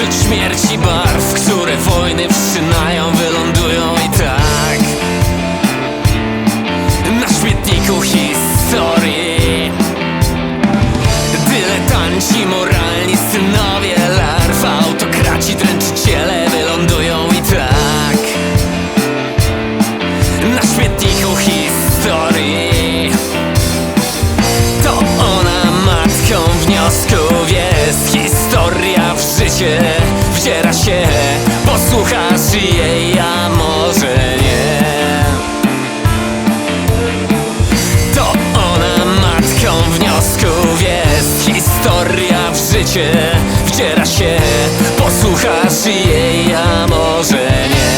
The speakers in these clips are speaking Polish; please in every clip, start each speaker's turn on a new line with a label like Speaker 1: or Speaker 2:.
Speaker 1: wśród śmierci barw Które wojny wszczynają, wylądują i tak. Na śmietniku historii. Dyletanci, moralni synowie larw Autokraci, dręczyciele wylądują i tak. Na śmietniku historii. To ona matką wniosku. Życie wdziera się Posłuchasz jej, a może nie.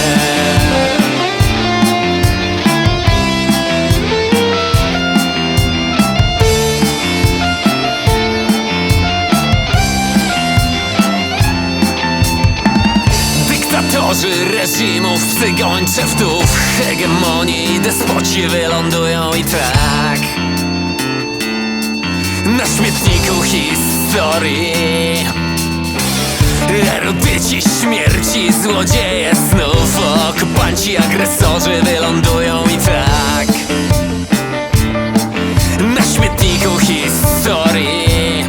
Speaker 1: Dyktatorzy reżimów, cygończe wdów Hegemonii, despoci wylądują i tak. Na śmietniku historii Erudyci śmierci, złodzieje snów Okupanci, agresorzy wylądują i tak. Na śmietniku historii.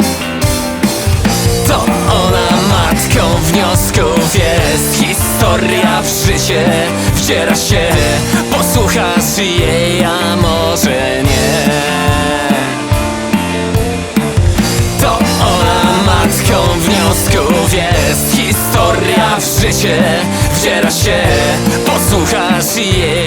Speaker 1: To ona matką wniosków jest. Historia w życie wdziera się. Posłuchasz jej, a może nie życie wdziera się Posłuchasz jej,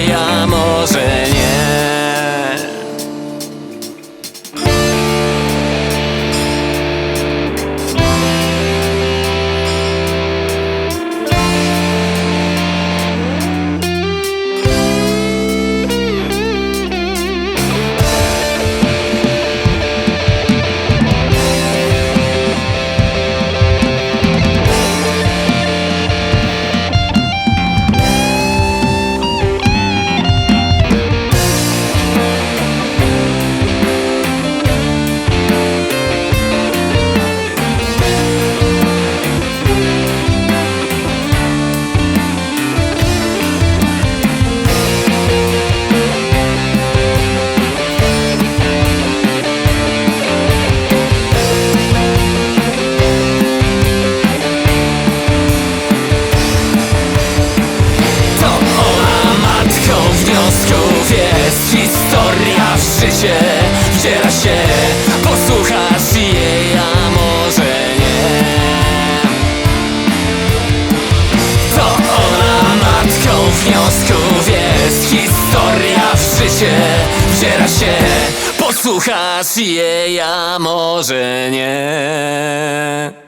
Speaker 1: Historia w życie wdziera się Posłuchasz jej, a może nie